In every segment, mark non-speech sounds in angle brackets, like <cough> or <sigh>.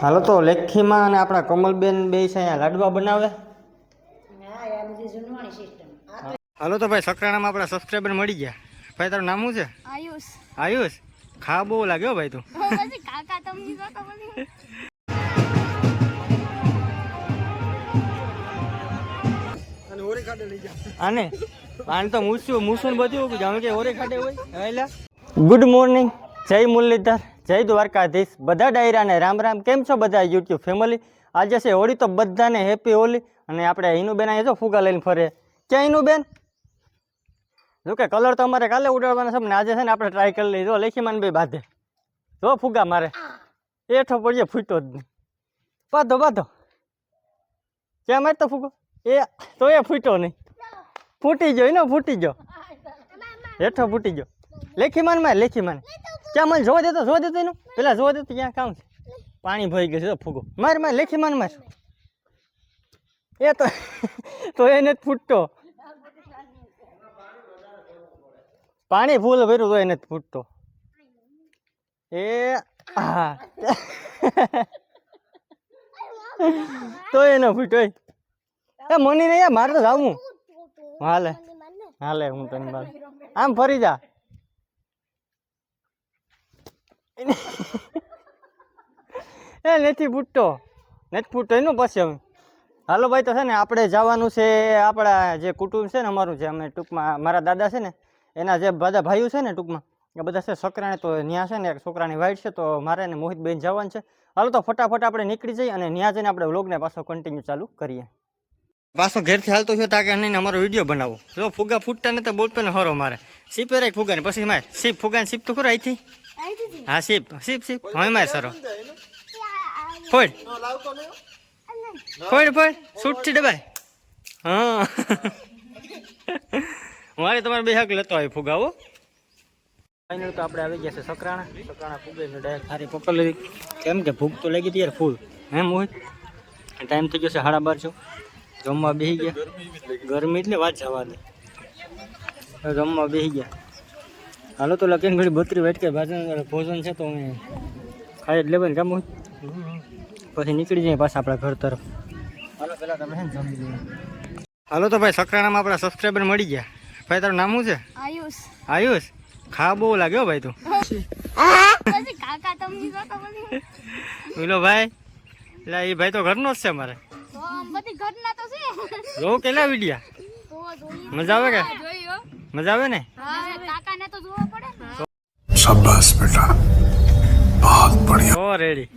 હાલો તો લેખીમાં અને આપણા કોમલબેન બે છે અહીંયા લાડવા બનાવે. હાલો તો ભાઈ સકરાણામાં આપણા સબસ્ક્રાઈબર મળી ગયા. ભાઈ તારું નામ શું છે? આયુષ. આયુષ? ખા બહુ લાગ્યો ભાઈ તું. કાકા તમને આને? આને તો મૂસું મૂસું બધું જાણે કે ઓરે ખાડે હોય ગુડ મોર્નિંગ જય મુરલીધર. જય દ્વારકાધીશ. બધા ડાયરાને રામ રામ. કેમ છો બધા યુટ્યુબ ફેમિલી આજે છે હોળી તો બધાને હેપી હોલી અને આપણે હિનુબેન અહીંયા જો ફુગા લઈને ફરે. ક્યાં હિનુબેન? જો કે કલર તો અમારે કાલે ઉડાડવાના છે આજે છે ને આપણે ટ્રાય કરી લઈએ. જો લેખીમાન બે બાંધે. જો ફુગા મારે. એઠો પડીએ ફૂટો જ નહીં. બાંધો બાંધો. ક્યાં મારતો ફૂગો? એ તો એ ફૂટો નહીં. ફૂટી ગયો એનો ફૂટી ગયો. હેઠો ફૂટી ગયો. લેખી માન માર લેખી માન. ક્યાં મને જોવા દેતો જોવા દેતો એનું? પેલા જોવા દેતો ક્યાં, કામ છે? પાણી ભરી ગયું છે ફૂગો. માર માર, લેખી માર માર. એ તો તો એને જ ફૂટતો. પાણી ફૂલ ભર્યું તો એને જ ફૂટતો. એ, હા. તો એનો ફૂટો એ, મને નહીં, મારે તો જાવું. હાલે. હાલે, હું તને આમ ફરી જા. <laughs> એ, નથી ફૂટતો. નથી ફૂટતો, એનું પછી હવે. હાલો ભાઈ, તો છે ને આપણે જવાનું છે આપણા જે કુટુંબ છે ને અમારું, જે અમે ટૂંકમાં, મારા દાદા છે ને, એના જે બધા ભાઈઓ છે ને ટૂંકમાં, એ બધા છે છોકરાને, તો ત્યાં છે ને, એક છોકરાની વાઈટ છે, તો મારે ને મોહિતબેન જવાનું છે. હાલો, તો ફટાફટ આપણે નીકળી જઈએ અને ત્યાં જઈને આપણે વ્લોગને પાછો કન્ટિન્યુ ચાલુ કરીએ. પાછો ઘેરથી હાલતો થયો તાકે નહીં અમારો વીડિયો બનાવો. જો ફુગા ફૂટતા ને તો બોલતો ને હરો મારે. સીપે રાખ ફુગાને, પછી મારે. સીપ ફુગાને, સીપ તો ખરો અહીંથી. હા સીપ સીપ સીપ હવે મારે સરો. ફોડ. ફોડ ફોડ. છૂટથી ડબાય હા. મારે તમારે બે હક લેતો આવી ફુગાવો. ફાઇનલ તો આપણે આવી ગયા છે સકરાણા. સકરાણા ફૂગે છે ડાયરેક્ટ સારી પકડ લીધી. કેમ કે ભૂખ તો લાગી હતી યાર ફૂલ. હે મોહિત ટાઈમ થઈ ગયો છે સાડા બાર છો. જમવા બેસી ગયા. ગરમી એટલે વાત જવા દે. જમવા બેસી ગયા. હાલો તો લખીને ઘડી બત્રી વાટકે ભાજન ભોજન છે તો અમે ખાઈ જ લેવાય ને કામ પછી નીકળી જઈએ પાછા આપણા ઘર તરફ. હાલો પેલા તમે છે જમી લઈએ હાલો તો ભાઈ સકરાણામાં આપણા સબસ્ક્રાઈબર મળી ગયા. ભાઈ તારું નામ શું છે? આયુષ. આયુષ? ખા બહુ લાગ્યો ભાઈ તું. જો બોલો ભાઈ એટલે એ ભાઈ તો ઘરનો જ છે મારે બધી તો છે. જોઉં કેટલા વિડિયા. મજા આવે કે? જોયો મજા આવે ને કાકાને તો શાબાશ બેટા બહુત બઢિયા ઓ રેડી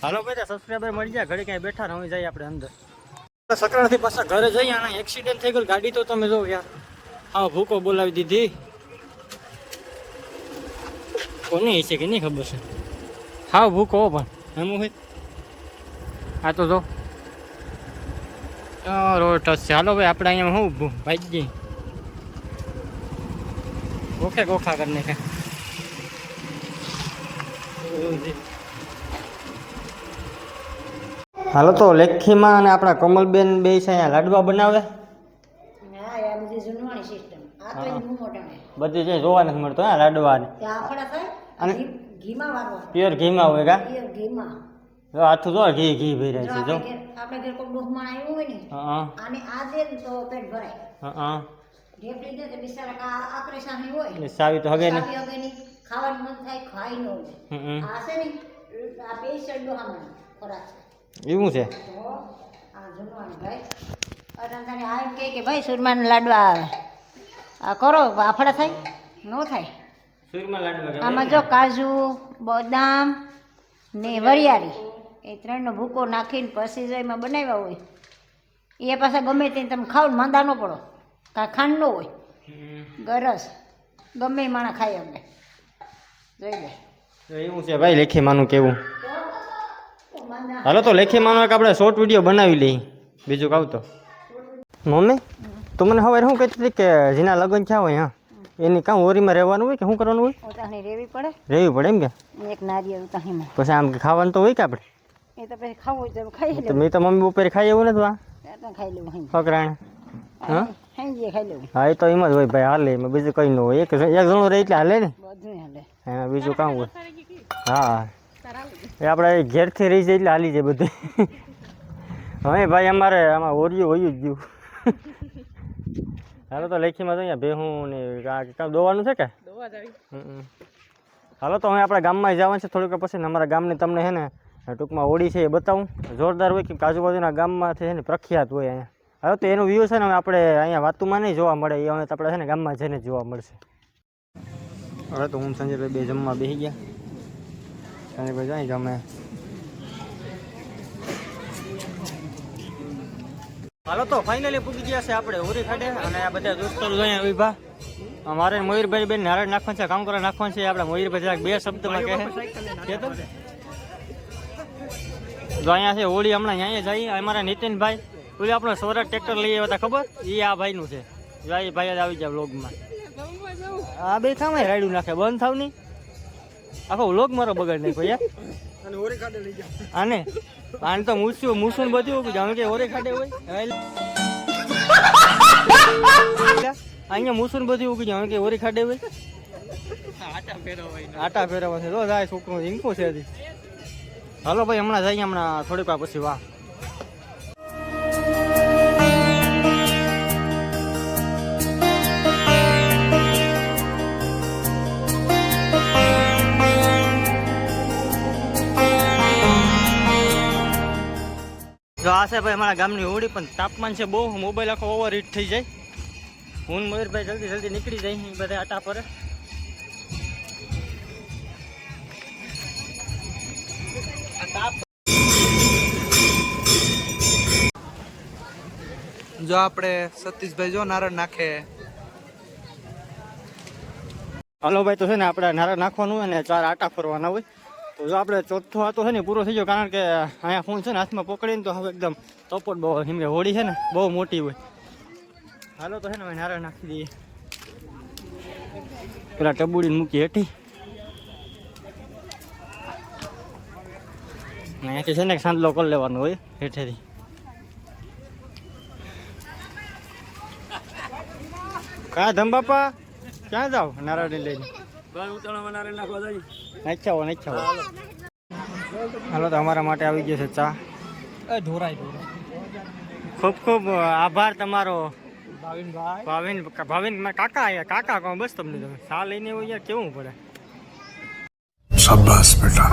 હાલો બધા સબસ્ક્રાઇબર મળી જાય ઘરે ક્યાંય બેઠા રહી જાય આપણે અંદર સકરાથી પાછા ઘરે જઈએ આના એક્સિડન્ટ થઈ ગયો ગાડી તો તમે જો યાર હા ભૂકો બોલાવી દીધી કોની છે કે નહીં ખબર છે હા ભૂકો પણ એમ હોય આ તો જો રોડ ટચ છે હાલો ભાઈ આપણે અહીંયા શું ભાઈ ઓકે ગોખા કરીને કે. હાલો તો લેખીમાં અને આપણા કમલબેન બે છે અહીંયા લાડવા બનાવે. બધી જે જોવા નથી મળતો હા લાડવા અને- પ્યોર ઘીમાં હોય કા? પિયર જો આથું જો ઘી ઘી ભરી છે જો. આપણે ઘેર કોઈ ડોહમાણ આવ્યું હોય ને આને આ દે તો પેટ ભરાય. હા. ઢેફલી દે તો બિચારા કા આકરે સામે હોય. સાવી તો હગે ને. સાવી વગરની ખાવાનું મન થાય ખાઈ ન હોય. આ છે ને આ પેશન્ટ ડોહામાં ખોરાક છે. એવું છે? તો આ જમવાનું ભાઈ. અટાણે આ કહે કે ભાઈ સુરમાના લાડવા આવે. આ કરો ફાફડા થાય? ન થાય? લાડવા આમાં જો કાજુ બદામ ને વરિયાળી. એ ત્રણનો ભૂકો નાખીને પછી જો એમાં બનાવ્યા હોય એ પાછા ગમે તે તમે ખાવ માંદા ન પડો. કાં ખાંડ ન હોય ગરસ. ગમે માણા ખાઈ અમે જોઈ લે. તો એવું છે ભાઈ લેખીમાનું કેવું? તો માંદા હાલો તો લેખીમાનો એક આપણે શોર્ટ વીડિયો બનાવી લઈએ. બીજું કહું તો. મમ્મી તું મને હવે શું કહેતી હતી કે જેના લગ્ન થયા હોય હા? એની કાં ઓરીમાં રહેવાનું હોય કે શું કરવાનું હોય? ઉતાહણી રેવી પડે. રહેવું પડે એમ કે? એક નારિયેળ ઉતાહણીમાં પછી આમ કે ખાવાનું તો હોય કે આપણે? એ તો પછી ખાવું હોય તો ખાઈ લેવું. મેં તો મમ્મી બપોરે ખાઈ એવું નથી વા ખાઈ લેવું ફકરાણે. હા? હા એ તો એમ જ હોય ભાઈ હાલે. એમાં બીજું કંઈ ન હોય. એક એક જણો રહે એટલે હાલે ને? હા એમાં બીજું કામ હોય. હા. એ આપણે ઘેરથી રહી જાય એટલે હાલી જાય બધું. હવે ભાઈ અમારે આમાં ઓરિયું હોય જ ગયું. હાલો તો લેખીમાં તો અહીંયા ભેહું ને આ કાં દોવાનું છે કે? હાલો તો હવે આપણા ગામમાં જવાનું છે થોડીક વાર પછી અમારા ગામની તમને છે ને ટૂંકમાં હોળી છે એ બતાવું. જોરદાર હોય કે આજુબાજુના ગામમાંથી છે ને પ્રખ્યાત હોય અહીંયા. હવે તો એનું વ્યૂ છે ને આપણે અહીંયા વાતુમાં નહીં જોવા મળે. એ હવે આપણે છે ને ગામમાં જઈને જોવા મળશે. હવે તો હું સંજયભાઈ બે જમવા બેસી ગયા. સંજયભાઈ જાય જમે. હાલો તો ફાઇનલી પૂગી ગયા છે આપણે ઉરી ખાડે અને આ બધા દોસ્તો અહીંયા વિભા. અમારે મયુરભાઈ બેન નારાયણ નાખવાનું છે, કામ કરવા નાખવાનું છે. આપણે મયુરભાઈ બે શબ્દમાં કહે તો? અહીંયા છે, હોળી હમણાં અહીંયા જઈએ અમારા નીતિનભાઈ ઓલી આપણો સ્વરાજ ટ્રેક્ટર લઈ આવ્યા ખબર? એ આ ભાઈનું છે. જો આ ભાઈ જ આવી જાય વ્લોગમાં. આ બે થામાં રાયડું નાખે બંધ થાવ નહીં. આખો વ્લોગ મારો બગાડ નાખ્યો યાર. આને? આને તો મૂસ્યું મૂસું બધું જાણે કે ઓરે ખાડે હોય. અહીંયા મૂસું બધું ઉગી જાણે કે ઓરી ખાડે હોય. આટા ફેરવવા છે. રોજ આ છોકરો ઈંકો છે હાલો ભાઈ હમણાં જઈએ હમણાં થોડીક વાર પછી વાહ. આ છે ભાઈ અમારા ગામની હોળી પણ તાપમાન છે બહુ. મોબાઈલ આખો ઓવર હીટ થઈ જાય. હું મયુરભાઈ જલ્દી જલ્દી નીકળી જાય બધા આટા પર. જો આપણે સતીશભાઈ જો નારણ નાખે. હલો ભાઈ તો છે ને આપણે નારણ નાખવાનું હોય ને ચાર આટા ફરવાના હોય. તો આપણે ચોથો આતો છે ને પૂરો થઈ ગયો કારણ કે અહીંયા ફોન છે ને, હાથમાં પકડીને તો હવે એકદમ તપોટ બહુ, કેમ કે હોળી છે ને, બહુ મોટી હોય. હાલો તો છે ને, હવે નારા નાખી દઈએ. પેલા ટબુડીને મૂકી હેઠી. અહીંયાથી છે ને સાંજલો કરી લેવાનો હોય, હેઠેથી. કા ધમ બાપા, ક્યાં જાવ નારાયણ લઈને? નાખ્યા નાખ્યા હાલો અમારા માટે આવી ગયો છે ચા. ઢોરાય ખૂબ ખૂબ આભાર તમારો. ભાવિન ભાવિન કાકા આયા. કાકા કહો બસ તમને તમે. ચા લઈને એવું યાર કેવું પડે? શાબાશ બેટા.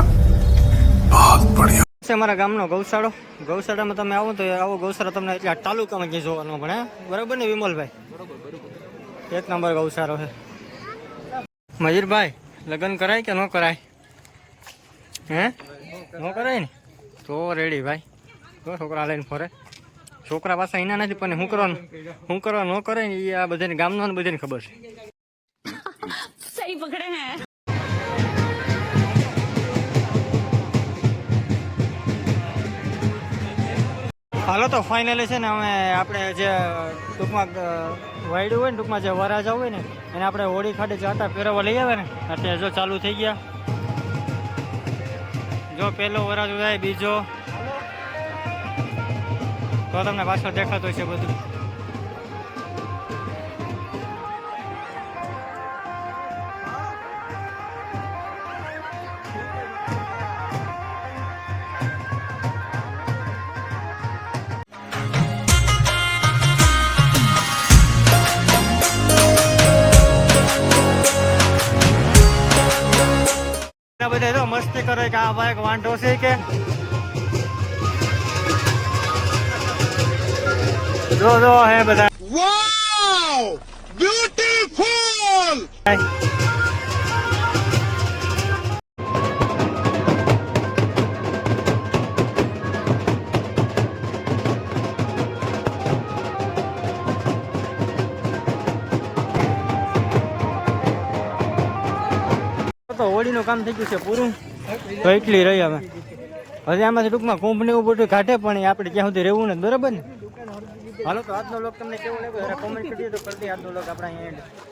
બહુત બઢિયા. છે અમારા ગામનો ગૌશાળો? ગૌશાળામાં તમે આવો તો આવો ગૌશાળા તમને એટલે તાલુકામાં ક્યાંય જોવાનો પડે બરાબર ને વિમલભાઈ? બરોબર બરોબર. એક નંબર ગૌશાળો છે. મયુરભાઈ, લગ્ન કરાય કે ન કરાય? હે? ન કરાય ને? તો રેડી ભાઈ. તો છોકરા લઈને ફરે. છોકરા પાસે એના નથી, પણ હું કરો હું કરો ન કરે ને એ આ બધાને ગામનો બધાને ખબર છે. <laughs> હાલો તો ફાઇનલી છે ને અમે આપણે જે ટૂંકમાં વાયડું હોય ને, ટૂંકમાં જે વરાજા હોય ને, એને આપણે હોળી ખાડે જાતા ફેરવવા લઈ આવે ને, અત્યારે જો ચાલુ થઈ ગયા. જો પહેલો વરાજો થાય બીજો. તો તમને પાછળ દેખાતો છે બધું. મસ્તી કરે કે આ ભાઈ વાંઢો છે કે જો જો હે બધા. વાવ બ્યુટીફુલ તો હોળીનું કામ થઈ ગયું છે પૂરું. તો એટલી રહી હવે. હજી આમાંથી ટૂંકમાં કુંભ ને એવું બધું કાઢે પણ આપણે ત્યાં સુધી રહેવું ને, બરાબર ને? હાલો, તો આજનો લોક તમને કેવું લાગ્યો? કોમેન્ટ કરી દો કરી દે આજનો લોક આપણા અહીંયા.